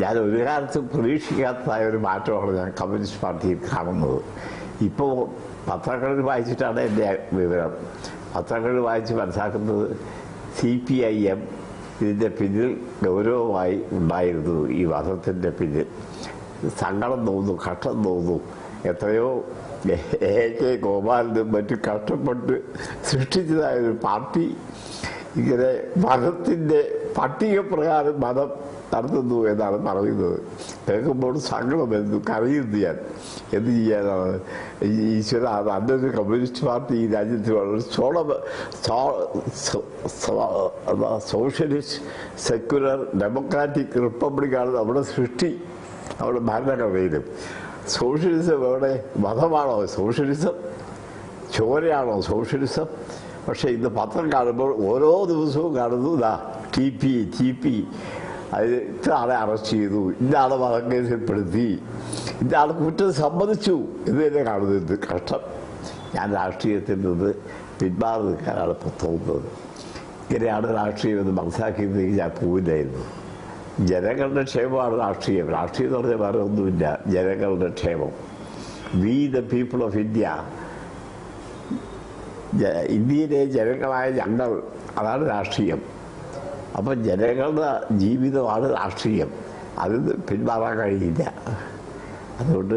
ഞാൻ ഒരു കാലത്തും പ്രതീക്ഷിക്കാത്തതായ ഒരു മാറ്റമാണ് ഞാൻ കമ്മ്യൂണിസ്റ്റ് പാർട്ടിയിൽ കാണുന്നത്. ഇപ്പോൾ പത്രങ്ങളിൽ വായിച്ചിട്ടാണ് എന്റെ വിവരം. പത്രങ്ങളിൽ വായിച്ച് മനസ്സിലാക്കുന്നത് സി പി ഐ എം ഇതിന്റെ പിന്നിൽ ഗൗരവമായി ഉണ്ടായിരുന്നു ഈ വധത്തിന്റെ പിന്നിൽ. സങ്കടം തോന്നുന്നു കഷ്ടം തോന്നുന്നു. എത്രയോ എ കെ ഗോപാലനും മറ്റും കഷ്ടപ്പെട്ട് സൃഷ്ടിച്ചതായ ഒരു പാർട്ടി. ഇങ്ങനെ മതത്തിന്റെ പട്ടിക പ്രകാരം മതം നടത്തുന്നു എന്നാണ് പറയുന്നത്. കേൾക്കുമ്പോൾ സങ്കടം വരുന്നു. കരയുന്നു ഞാൻ. എന്ത് ചെയ്യാനാണ്? ഈശ്വര നല്ലൊരു കമ്മ്യൂണിസ്റ്റ് പാർട്ടി ഈ രാജ്യത്ത് വളരെ സോള സോഷ്യലിസ്റ്റ് സെക്യുലർ ഡെമോക്രാറ്റിക് റിപ്പബ്ലിക്കാണ് നമ്മുടെ സൃഷ്ടി. നമ്മുടെ ഭരണഘടനയിലും. സോഷ്യലിസം എവിടെ? മതമാണോ സോഷ്യലിസം? ചോരയാണോ സോഷ്യലിസം? പക്ഷേ ഇന്ന് പത്രം കാണുമ്പോൾ ഓരോ ദിവസവും കാണുന്നു ഇതാ ടി പി ടി പി അത് ആളെ അറസ്റ്റ് ചെയ്തു. ഇന്നാളെ വധക്കേസിൽപ്പെടുത്തി ഇന്നാൾ കുറ്റം സമ്മതിച്ചു. എന്ന് തന്നെ കാണുന്നത് കഷ്ടം. ഞാൻ രാഷ്ട്രീയത്തിൽ നിന്ന് പിന്മാറി നിൽക്കാനാണ് തോന്നുന്നത്. ഇങ്ങനെയാണ് രാഷ്ട്രീയം എന്ന് മനസ്സിലാക്കിയിരുന്നെങ്കിൽ ഞാൻ പോവില്ലായിരുന്നു. ജനങ്ങളുടെ ക്ഷേമമാണ് രാഷ്ട്രീയം. രാഷ്ട്രീയം എന്ന് പറഞ്ഞാൽ വേറെ ഒന്നുമില്ല. ജനങ്ങളുടെ ക്ഷേമം. We the people of India ഇന്ത്യയിലെ ജനങ്ങളായ ഞങ്ങൾ അതാണ് രാഷ്ട്രീയം. അപ്പം ജനങ്ങളുടെ ജീവിതമാണ് രാഷ്ട്രീയം. നിന്ന് പിന്മാറാൻ കഴിയില്ല. അതുകൊണ്ട്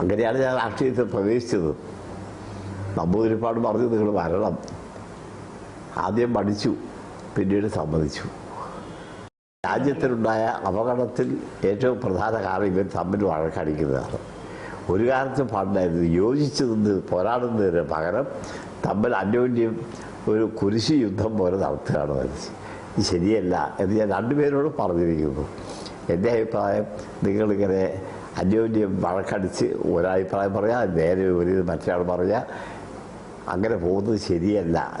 അങ്ങനെയാണ് ഞാൻ രാഷ്ട്രീയത്തിൽ പ്രവേശിച്ചത്. നമ്പൂതിരിപ്പാട് പറഞ്ഞു നിങ്ങൾ വരണം. ആദ്യം പഠിച്ചു പിന്നീട് സമ്മതിച്ചു. രാജ്യത്തിനുണ്ടായ അപകടത്തിൽ ഏറ്റവും പ്രധാന കാരണം ഇവർ തമ്മിൽ വഴക്കടിക്കുന്നതാണ്. ഒരു കാലത്ത് പണ്ടായിരുന്നു യോജിച്ചു നിന്ന് പോരാടുന്നതിന് പകരം തമ്മിൽ അന്യോന്യം ഒരു കുരിശി യുദ്ധം പോലെ നടത്തുകയാണ് മനസ്സിൽ ശരിയല്ല എന്ന് ഞാൻ രണ്ടുപേരോട് പറഞ്ഞിരിക്കുന്നു. എന്റെ അഭിപ്രായം നിങ്ങളിങ്ങനെ അന്യോന്യം വഴക്കടിച്ച് ഒരഭിപ്രായം പറയാം നേരെ ഒരു മറ്റൊരാൾ പറയാം അങ്ങനെ പോകുന്നത് ശരിയല്ല.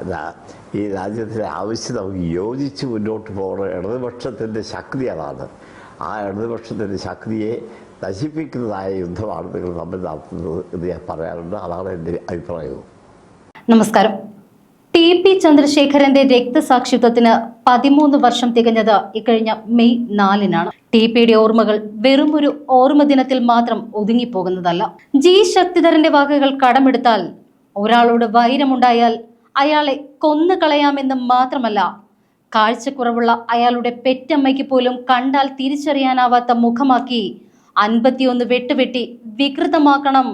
ഈ രാജ്യത്തിന്റെ ആവശ്യം നമുക്ക് യോജിച്ച് മുന്നോട്ട് പോകുന്ന ഇടതുപക്ഷത്തിന്റെ ശക്തി അതാണ്. ആ ഇടതുപക്ഷത്തിന്റെ ശക്തിയെ നശിപ്പിക്കുന്നതായ യുദ്ധമാണ് നിങ്ങൾ തമ്മിൽ നടത്തുന്നത് എന്ന് ഞാൻ പറയാറുണ്ട്. അതാണ് എന്റെ അഭിപ്രായവും. നമസ്കാരം. ടി പി ചന്ദ്രശേഖരന്റെ രക്തസാക്ഷിത്വത്തിന് പതിമൂന്ന് വർഷം തികഞ്ഞത് ഇക്കഴിഞ്ഞ മെയ് നാലിനാണ്. ടി പിയുടെ ഓർമ്മകൾ വെറും ഒരു ഓർമ്മ ദിനത്തിൽ മാത്രം ഒതുങ്ങിപ്പോകുന്നതല്ല. ജി ശക്തിധരന്റെ വാക്കുകൾ കടമെടുത്താൽ ഒരാളോട് വൈരമുണ്ടായാൽ അയാളെ കൊന്നു കളയാമെന്ന് മാത്രമല്ല കാഴ്ചക്കുറവുള്ള അയാളുടെ പെറ്റമ്മയ്ക്ക് പോലും കണ്ടാൽ തിരിച്ചറിയാനാവാത്ത മുഖമാക്കി അൻപത്തിയൊന്ന് വെട്ടുവെട്ടി വികൃതമാക്കണം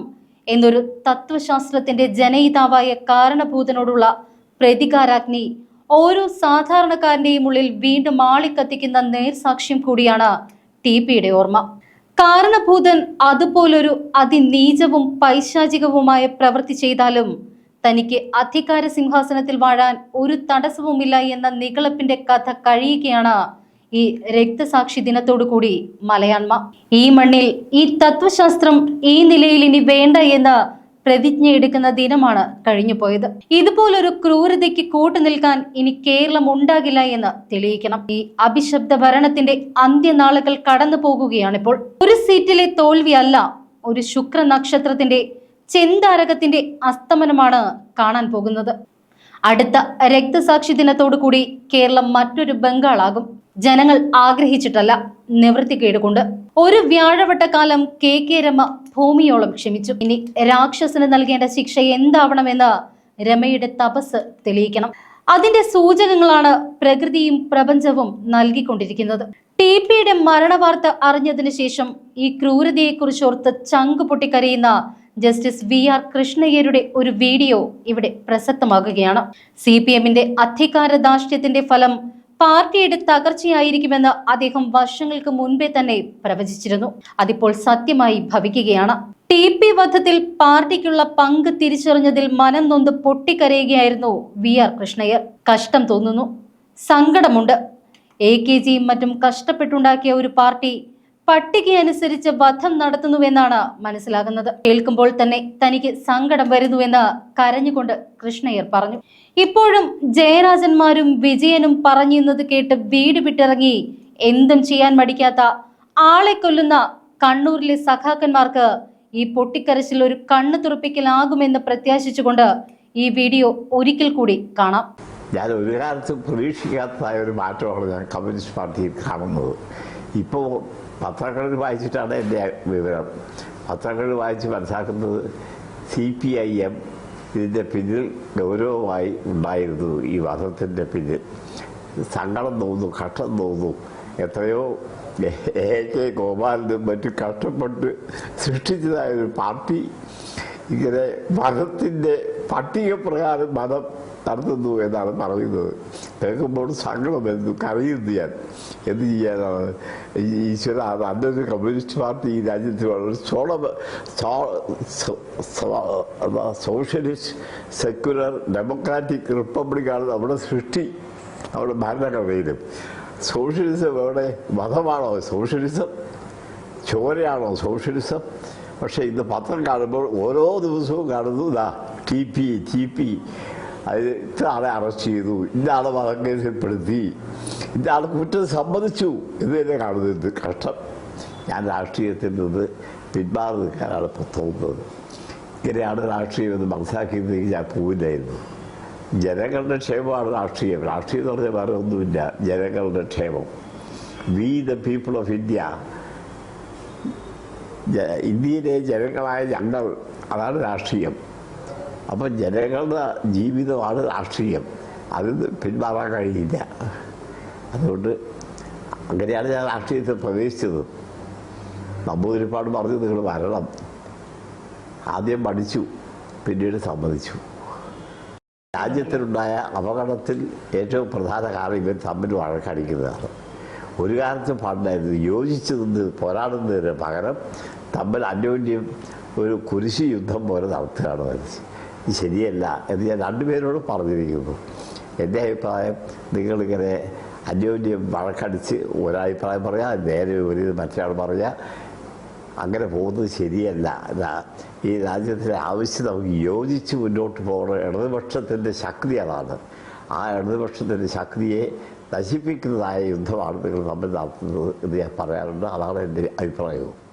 എന്നൊരു തത്വശാസ്ത്രത്തിന്റെ ജനയിതാവായ കാരണഭൂതനോടുള്ള പ്രതികാരാഗ്നി. ഓരോ സാധാരണക്കാരന്റെയും ഉള്ളിൽ വീണ്ടും ആളിക്കത്തിക്കുന്ന നേർസാക്ഷ്യം കൂടിയാണ് ടി പിയുടെ ഓർമ്മ. കാരണഭൂതൻ അതുപോലൊരു അതിനീചവും പൈശാചികവുമായ പ്രവൃത്തി ചെയ്താലും തനിക്ക് അധികാര സിംഹാസനത്തിൽ വാഴാൻ ഒരു തടസ്സവുമില്ല എന്ന നികളപ്പിന്റെ കഥ കഴിയുകയാണ് ഈ രക്തസാക്ഷി ദിനത്തോടു കൂടി മലയാണ്മ ഈ മണ്ണിൽ ഈ തത്വശാസ്ത്രം ഈ നിലയിൽ ഇനി വേണ്ട എന്ന് പ്രതിജ്ഞ എടുക്കുന്ന ദിനമാണ് കഴിഞ്ഞു പോയത്. ഇതുപോലൊരു ക്രൂരതയ്ക്ക് കൂട്ടുനിൽക്കാൻ ഇനി കേരളം ഉണ്ടാകില്ല എന്ന് തെളിയിക്കണം. ഈ അഭിശബ്ദ ഭരണത്തിന്റെ അന്ത്യനാളുകൾ കടന്നു പോകുകയാണിപ്പോൾ. ഒരു സീറ്റിലെ തോൽവിയല്ല ഒരു ശുക്ര നക്ഷത്രത്തിന്റെ ചെന്താരകത്തിന്റെ അസ്തമനമാണ് കാണാൻ പോകുന്നത്. അടുത്ത രക്തസാക്ഷി ദിനത്തോടു കൂടി കേരളം മറ്റൊരു ബംഗാളാകും. ജനങ്ങൾ ആഗ്രഹിച്ചിട്ടല്ല നിവൃത്തി കൊണ്ട് ഒരു വ്യാഴവട്ടക്കാലം കെ കെ രമ ഭൂമിയോളം ക്ഷമിച്ചു. ഇനി രാക്ഷസന് നൽകേണ്ട ശിക്ഷ എന്താവണമെന്ന് രമയുടെ തപസ് തെളിയിക്കണം. അതിന്റെ സൂചകങ്ങളാണ് പ്രകൃതിയും പ്രപഞ്ചവും നൽകിക്കൊണ്ടിരിക്കുന്നത്. ടി പിയുടെ മരണവാർത്ത അറിഞ്ഞതിനു ശേഷം ഈ ക്രൂരതയെക്കുറിച്ചോർത്ത് ചങ്ക് പൊട്ടിക്കരയുന്ന ജസ്റ്റിസ് വി ആർ കൃഷ്ണയ്യരുടെ ഒരു വീഡിയോ ഇവിടെ പ്രസക്തമാകുകയാണ്. സി പി എമ്മിന്റെ അധികാര ദാഷ്ട്യത്തിന്റെ ഫലം പാർട്ടിയുടെ തകർച്ചയായിരിക്കുമെന്ന് അദ്ദേഹം വർഷങ്ങൾക്ക് മുൻപേ തന്നെ പ്രവചിച്ചിരുന്നു. അതിപ്പോൾ സത്യമായി ഭവിക്കുകയാണ്. ടി പി വധത്തിൽ പാർട്ടിക്കുള്ള പങ്ക് തിരിച്ചറിഞ്ഞതിൽ മനം നൊന്ത് പൊട്ടിക്കരയുകയായിരുന്നു വി ആർ കൃഷ്ണയ്യർ. കഷ്ടം തോന്നുന്നു. സങ്കടമുണ്ട്. എ കെ ജിയും മറ്റും കഷ്ടപ്പെട്ടുണ്ടാക്കിയ ഒരു പാർട്ടി പട്ടികയനുസരിച്ച് വധം നടത്തുന്നുവെന്നാണ് മനസ്സിലാകുന്നത്. കേൾക്കുമ്പോൾ തന്നെ തനിക്ക് സങ്കടം വരുന്നുവെന്ന് കരഞ്ഞുകൊണ്ട് കൃഷ്ണയ്യർ പറഞ്ഞു. ഇപ്പോഴും ജയരാജന്മാരും വിജയനും പറഞ്ഞിരുന്നത് കേട്ട് വീട് വിട്ടിറങ്ങി എന്തും ചെയ്യാൻ മടിക്കാത്ത ആളെ കൊല്ലുന്ന കണ്ണൂരിലെ സഖാക്കന്മാർക്ക് ഈ പൊട്ടിക്കരച്ചിൽ ഒരു കണ്ണു തുറപ്പിക്കലാകുമെന്ന് പ്രത്യാശിച്ചുകൊണ്ട് ഈ വീഡിയോ ഒരിക്കൽ കൂടി കാണാം. ഞാൻ ഒരു കാലത്തും പ്രതീക്ഷിക്കാത്തതായ ഒരു മാറ്റമാണ് ഞാൻ കമ്മ്യൂണിസ്റ്റ് പാർട്ടിയിൽ കാണുന്നത്. ഇപ്പോൾ പത്രങ്ങളിൽ വായിച്ചിട്ടാണ് എന്റെ വിവരം. പത്രങ്ങളിൽ വായിച്ച് മനസ്സിലാക്കുന്നത് സി പി ഐ എം ഇതിന്റെ പിന്നിൽ ഗൗരവമായി ഉണ്ടായിരുന്നു ഈ വധത്തിന്റെ പിന്നിൽ. സങ്കടം തോന്നുന്നു കഷ്ടം തോന്നുന്നു. എത്രയോ എ കെ ഗോപാലനും മറ്റു കഷ്ടപ്പെട്ട് സൃഷ്ടിച്ചതായ ഒരു പാർട്ടി ഇങ്ങനെ മതത്തിന്റെ പട്ടികപ്രകാരം മതം നടത്തുന്നു എന്നാണ് പറയുന്നത്. കേൾക്കുമ്പോൾ സങ്കടം വരുന്നു കരയുന്നു ഞാൻ. എന്ത് ചെയ്യാനാണ്? ഈശ്വര നല്ലൊരു കമ്മ്യൂണിസ്റ്റ് പാർട്ടി ഈ രാജ്യത്ത് വളരെ ചോള സോഷ്യലിസ്റ്റ് സെക്യുലർ ഡെമോക്രാറ്റിക് റിപ്പബ്ലിക്കാണ് നമ്മുടെ സൃഷ്ടി. നമ്മുടെ ഭരണഘടനയിലും. സോഷ്യലിസം എവിടെ? മതമാണോ സോഷ്യലിസം? ചോരയാണോ സോഷ്യലിസം? പക്ഷേ ഇന്ന് പത്രം കാണുമ്പോൾ ഓരോ ദിവസവും കാണുന്നു ഇതാ ടി പി ടി പി അത് ഇത്ര ആളെ അറസ്റ്റ് ചെയ്തു. ഇന്നാളെ മതം കേസിൽപ്പെടുത്തി. ഇന്നാളെ കുറ്റം സമ്മതിച്ചു എന്ന് തന്നെ കാണുന്നത് കഷ്ടം. ഞാൻ രാഷ്ട്രീയത്തിൽ നിന്ന് പിന്മാറി നിൽക്കാനാണ് ഇപ്പോൾ തോന്നുന്നത്. ഇങ്ങനെയാണ് രാഷ്ട്രീയം എന്ന് മനസ്സിലാക്കിയിരുന്നെങ്കിൽ ഞാൻ പോവില്ലായിരുന്നു. ജനങ്ങളുടെ ക്ഷേമമാണ് രാഷ്ട്രീയം. രാഷ്ട്രീയം എന്ന് പറഞ്ഞാൽ വേറെ ഒന്നുമില്ല. ജനങ്ങളുടെ ക്ഷേമം. We the people of India ഇന്ത്യയിലെ ജനങ്ങളായ ഞങ്ങൾ അതാണ് രാഷ്ട്രീയം. അപ്പം ജനങ്ങളുടെ ജീവിതമാണ് രാഷ്ട്രീയം. അതിൽ പിന്മാറാൻ കഴിയില്ല. അതുകൊണ്ട് അങ്ങനെയാണ് ഞാൻ രാഷ്ട്രീയത്തിൽ പ്രവേശിച്ചത്. നമ്പൂതിരിപ്പാട് പറഞ്ഞു നിങ്ങൾ വരണം. ആദ്യം പഠിച്ചു പിന്നീട് സമ്മതിച്ചു. രാജ്യത്തിനുണ്ടായ അപകടത്തിൽ ഏറ്റവും പ്രധാന കാരണം ഇവർ തമ്മിൽ വഴക്കടിക്കുന്നതാണ്. ഒരു കാലത്ത് പണ്ടായിരുന്നു യോജിച്ചു നിന്ന് പോരാടുന്നതിന് പകരം തമ്മിൽ അന്യോന്യം ഒരു കുരിശി യുദ്ധം പോലെ നടത്തുകയാണ് മനസ്സ് ശരിയല്ല എന്ന് ഞാൻ രണ്ടുപേരോട് പറഞ്ഞിരിക്കുന്നു. എന്റെ അഭിപ്രായം നിങ്ങളിങ്ങനെ അന്യോന്യം വഴക്കടിച്ച് ഒരഭിപ്രായം പറയാ നേരെ ഒരു മറ്റൊരാൾ പറയാം അങ്ങനെ പോകുന്നത് ശരിയല്ല. ഈ രാജ്യത്തിന്റെ ആവശ്യം നമുക്ക് യോജിച്ച് മുന്നോട്ട് പോകുന്ന ഇടതുപക്ഷത്തിന്റെ ശക്തി അതാണ് ആ ഇടതുപക്ഷത്തിന്റെ ശക്തിയെ നശിപ്പിക്കുന്നതായ യുദ്ധമാണ് നിങ്ങൾ തമ്മിൽ നടത്തുന്നത് എന്ന് ഞാൻ പറയാറുണ്ട്. അതാണ് എന്റെ അഭിപ്രായവും.